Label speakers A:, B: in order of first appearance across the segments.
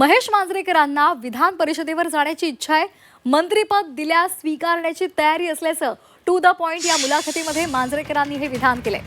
A: महेश मांजरेकरांना विधान परिषदेवर जाण्याची इच्छा आहे. मंत्रीपद दिल्यास स्वीकारण्याची तयारी असल्याचं टू द पॉइंट या मुलाखतीमध्ये मांजरेकरांनी हे विधान केले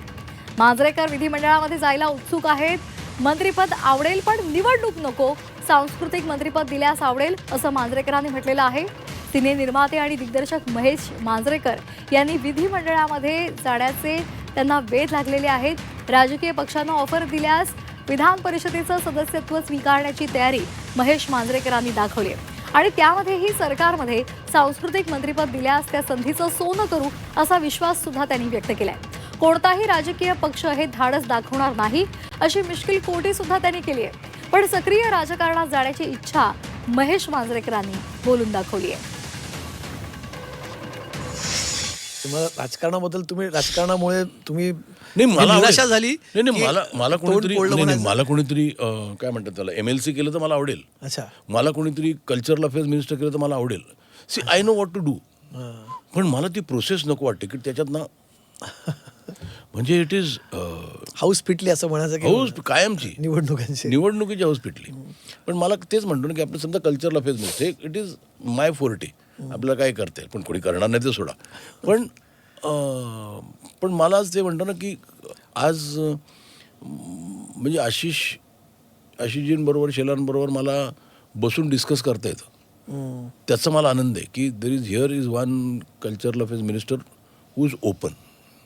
A: मांजरेकर विधिमंडळामध्ये जायला उत्सुक आहेत. मंत्रीपद आवडेल पण निवडणूक नको. सांस्कृतिक मंत्रीपद दिल्यास आवडेल असं मांजरेकरांनी म्हटलेलं आहे. सिने निर्माते आणि दिग्दर्शक महेश मांजरेकर यांनी विधिमंडळामध्ये जाण्याचे त्यांना वेध लागलेले आहेत. राजकीय पक्षांना ऑफर दिल्यास विधान परिषदेचं सदस्यत्व स्वीकारण्याची तयारी महेश मांजरेकरांनी दाखवली आहे. आणि त्यामध्येही सरकारमध्ये सांस्कृतिक मंत्रीपद दिल्यास त्या संधीचं सोनं करू असा विश्वास सुद्धा त्यांनी व्यक्त केलाय. कोणताही राजकीय पक्ष हे धाडस दाखवणार नाही अशी मिश्किल कोटी सुद्धा त्यांनी केली आहे. पण सक्रिय राजकारणात जाण्याची इच्छा महेश मांजरेकरांनी बोलून दाखवली आहे.
B: तुम्हाला राजकारणाबद्दल तुम्ही राजकारणामुळे तुम्ही
C: नाही मला
B: निराशा
C: आवडेल.
B: झाली
C: नाही नाही
B: की
C: मला मला
B: तोंड
C: कोणीतरी
B: फोडलं
C: नाही, नाही,
B: म्हणायचं?
C: मला कोणीतरी अं, काय म्हणतात त्याला एम एल सी केलं तर मला आवडेल.
B: अच्छा.
C: मला कोणीतरी कल्चरल अफेअर्स मिनिस्टर केलं तर मला आवडेल. See I know what to do. पण मला ती प्रोसेस नको वाटते की त्याच्यात ना म्हणजे इट इज
B: हाऊस पिटली असं म्हणायचं की
C: हाऊस कायमची.
B: निवडणुकांची.
C: निवडणुकीची हाऊस पेटली पण मला तेच म्हणतो ना की आपलं समजा cultural affairs minister it is my forte आपल्याला काय करता येईल? पण कोणी करणार नाही ते सोडा. पण पण मला आज ते म्हणतो ना की आज म्हणजे आशिष आशिषजींबरोबर शेलांबरोबर मला बसून डिस्कस करता येतं. त्याचा मला आनंद आहे की there is here is one cultural affairs minister who is open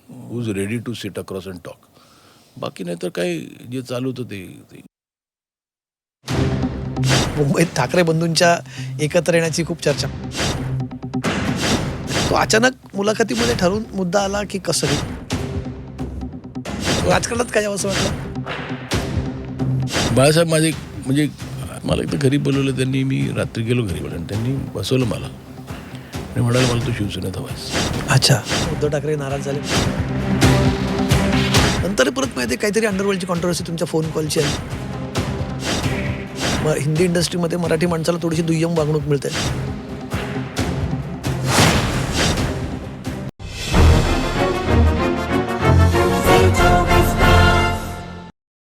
C: who is ready to sit across and talk बाकी नाही तर काय जे चालू होतं ते.
B: मुंबईत ठाकरे बंधूंच्या एकत्र येण्याची खूप चर्चा. तो अचानक मुलाखतीमध्ये ठरवून मुद्दा आला की कसं? राजकारणात काय असं वाटलं?
C: बाळासाहेब माझे म्हणजे मला एकदा घरी बोलवलं त्यांनी मी रात्री गेलो घरी आणि त्यांनी बसवलं मला. आणि म्हणाले मला तू शिवसेनेत हवायस.
B: अच्छा. उद्धव ठाकरे नाराज झाले. नंतर परत माहिती काहीतरी अंडरवर्ल्डची कॉन्ट्रोवर्सी तुमच्या फोन कॉलची आहे. मग हिंदी इंडस्ट्रीमध्ये मराठी माणसाला थोडीशी दुय्यम वागणूक मिळते.